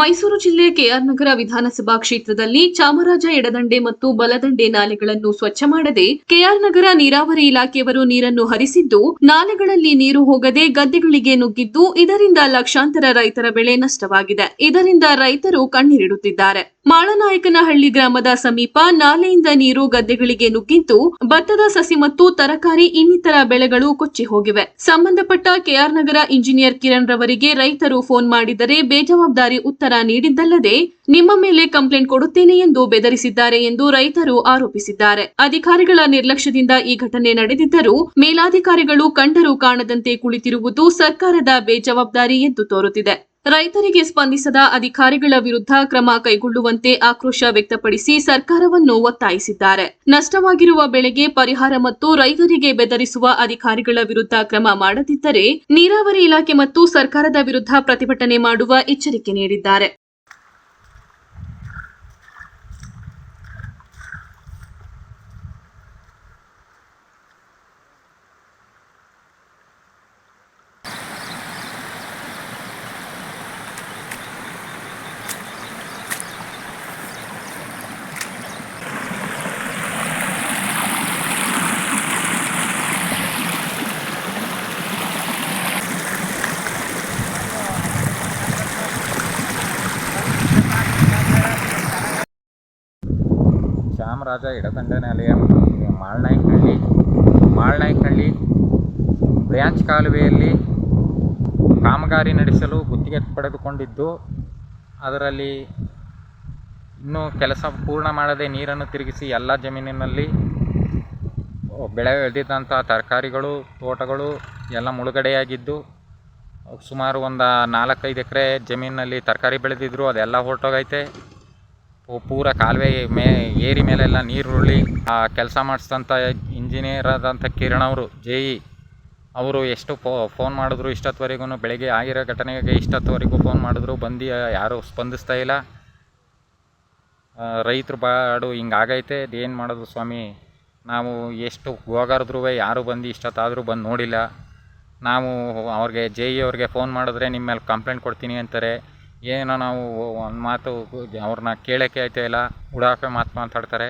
ಮೈಸೂರು ಜಿಲ್ಲೆ ಕೆಆರ್ ನಗರ ವಿಧಾನಸಭಾ ಕ್ಷೇತ್ರದಲ್ಲಿ ಚಾಮರಾಜ ಎಡದಂಡೆ ಮತ್ತು ಬಲದಂಡೆ ನಾಲೆಗಳನ್ನು ಸ್ವಚ್ಛ ಮಾಡದೆ ಕೆಆರ್ ನಗರ ನೀರಾವರಿ ಇಲಾಖೆಯವರು ನೀರನ್ನು ಹರಿಸಿದ್ದು, ನಾಲೆಗಳಲ್ಲಿ ನೀರು ಹೋಗದೆ ಗದ್ದೆಗಳಿಗೆ ನುಗ್ಗಿದ್ದು, ಇದರಿಂದ ಲಕ್ಷಾಂತರ ರೈತರ ಬೆಳೆ ನಷ್ಟವಾಗಿದೆ. ಇದರಿಂದ ರೈತರು ಕಣ್ಣೀರಿಡುತ್ತಿದ್ದಾರೆ. ಮಾಳನಾಯಕನಹಳ್ಳಿ ಗ್ರಾಮದ ಸಮೀಪ ನಾಲೆಯಿಂದ ನೀರು ಗದ್ದೆಗಳಿಗೆ ನುಗ್ಗಿದ್ದು, ಭತ್ತದ ಸಸಿ ಮತ್ತು ತರಕಾರಿ ಇನ್ನಿತರ ಬೆಳೆಗಳು ಕೊಚ್ಚಿ ಹೋಗಿವೆ. ಸಂಬಂಧಪಟ್ಟ ಕೆಆರ್ ನಗರ ಇಂಜಿನಿಯರ್ ಕಿರಣ್ ರವರಿಗೆ ರೈತರು ಫೋನ್ ಮಾಡಿದರೆ ಬೇಜವಾಬ್ದಾರಿ ಉತ್ತರ ನೀಡಿದ್ದಲ್ಲದೆ, ನಿಮ್ಮ ಮೇಲೆ ಕಂಪ್ಲೇಂಟ್ ಕೊಡುತ್ತೇನೆ ಎಂದು ಬೆದರಿಸಿದ್ದಾರೆ ಎಂದು ರೈತರು ಆರೋಪಿಸಿದ್ದಾರೆ. ಅಧಿಕಾರಿಗಳ ನಿರ್ಲಕ್ಷ್ಯದಿಂದ ಈ ಘಟನೆ ನಡೆದಿದ್ದರೂ, ಮೇಲಾಧಿಕಾರಿಗಳು ಕಂಡರೂ ಕಾಣದಂತೆ ಕುಳಿತಿರುವುದು ಸರ್ಕಾರದ ಬೇಜವಾಬ್ದಾರಿ ಎಂದು ತೋರುತ್ತಿದೆ. ರೈತರಿಗೆ ಸ್ಪಂದಿಸದ ಅಧಿಕಾರಿಗಳ ವಿರುದ್ಧ ಕ್ರಮ ಕೈಗೊಳ್ಳುವಂತೆ ಆಕ್ರೋಶ ವ್ಯಕ್ತಪಡಿಸಿ ಸರ್ಕಾರವನ್ನು ಒತ್ತಾಯಿಸಿದ್ದಾರೆ. ನಷ್ಟವಾಗಿರುವ ಬೆಳೆಗೆ ಪರಿಹಾರ ಮತ್ತು ರೈತರಿಗೆ ಬೆದರಿಸುವ ಅಧಿಕಾರಿಗಳ ವಿರುದ್ಧ ಕ್ರಮ ಮಾಡದಿದ್ದರೆ ನೀರಾವರಿ ಇಲಾಖೆ ಮತ್ತು ಸರ್ಕಾರದ ವಿರುದ್ಧ ಪ್ರತಿಭಟನೆ ಮಾಡುವ ಎಚ್ಚರಿಕೆ ನೀಡಿದ್ದಾರೆ. ಚಾಮರಾಜ ಎಡದಂಡೆ ನಾಲೆಯ ಮಾಳ್ನಾಯಕನಹಳ್ಳಿ ಮಾಳ್ನಾಯಕನಹಳ್ಳಿ ಬ್ರ್ಯಾಂಚ್ ಕಾಲುವೆಯಲ್ಲಿ ಕಾಮಗಾರಿ ನಡೆಸಲು ಗುತ್ತಿಗೆ ಪಡೆದುಕೊಂಡಿದ್ದು, ಅದರಲ್ಲಿ ಇನ್ನೂ ಕೆಲಸ ಪೂರ್ಣ ಮಾಡದೆ ನೀರನ್ನು ತಿರುಗಿಸಿ ಎಲ್ಲ ಜಮೀನಿನಲ್ಲಿ ಬೆಳೆ ಬೆಳೆದಿದ್ದಂಥ ತರಕಾರಿಗಳು, ತೋಟಗಳು ಎಲ್ಲ ಮುಳುಗಡೆಯಾಗಿದ್ದು, ಸುಮಾರು ಒಂದು ನಾಲ್ಕೈದು ಎಕರೆ ಜಮೀನಿನಲ್ಲಿ ತರಕಾರಿ ಬೆಳೆದಿದ್ರು, ಅದೆಲ್ಲ ಹೊರಟೋಗೈತೆ. ಪೂರ ಕಾಲುವೆ ಮೇ, ಏರಿ ಮೇಲೆಲ್ಲ ನೀರು ಉರುಳಿ ಆ ಕೆಲಸ ಮಾಡಿಸಿದಂಥ ಇಂಜಿನಿಯರ್ ಆದಂಥ ಕಿರಣ್ ಅವರು ಜೆ ಇ ಅವರು ಎಷ್ಟು ಫೋ ಫೋನ್ ಮಾಡಿದ್ರು ಇಷ್ಟೊತ್ತುವರೆಗೂ ಬೆಳಗ್ಗೆ ಆಗಿರೋ ಘಟನೆಗೆ ಇಷ್ಟೊತ್ತುವರೆಗೂ ಫೋನ್ ಮಾಡಿದ್ರು, ಬಂದು ಯಾರೂ ಸ್ಪಂದಿಸ್ತಾ ಇಲ್ಲ. ರೈತರು ಬಾಡು ಹಿಂಗಾಗೈತೆ ಏನು ಮಾಡೋದು ಸ್ವಾಮಿ? ನಾವು ಎಷ್ಟು ಹೋಗಾರದ್ರೂ ಯಾರು ಬಂದು ಇಷ್ಟೊತ್ತಾದರೂ ಬಂದು ನೋಡಿಲ್ಲ. ನಾವು ಅವ್ರಿಗೆ ಜೆ ಇ ಅವ್ರಿಗೆ ಫೋನ್ ಮಾಡಿದ್ರೆ ನಿಮ್ಮ ಮೇಲೆ ಕಂಪ್ಲೇಂಟ್ ಕೊಡ್ತೀನಿ ಅಂತಾರೆ. ಏನೋ ನಾವು ಒಂದು ಮಾತು ಅವ್ರನ್ನ ಕೇಳೋಕ್ಕೆ ಆಯ್ತಾ ಇಲ್ಲ? ಉಡಾಫೆ ಮಾತು ಮಾತಾಡ್ತಾರೆ.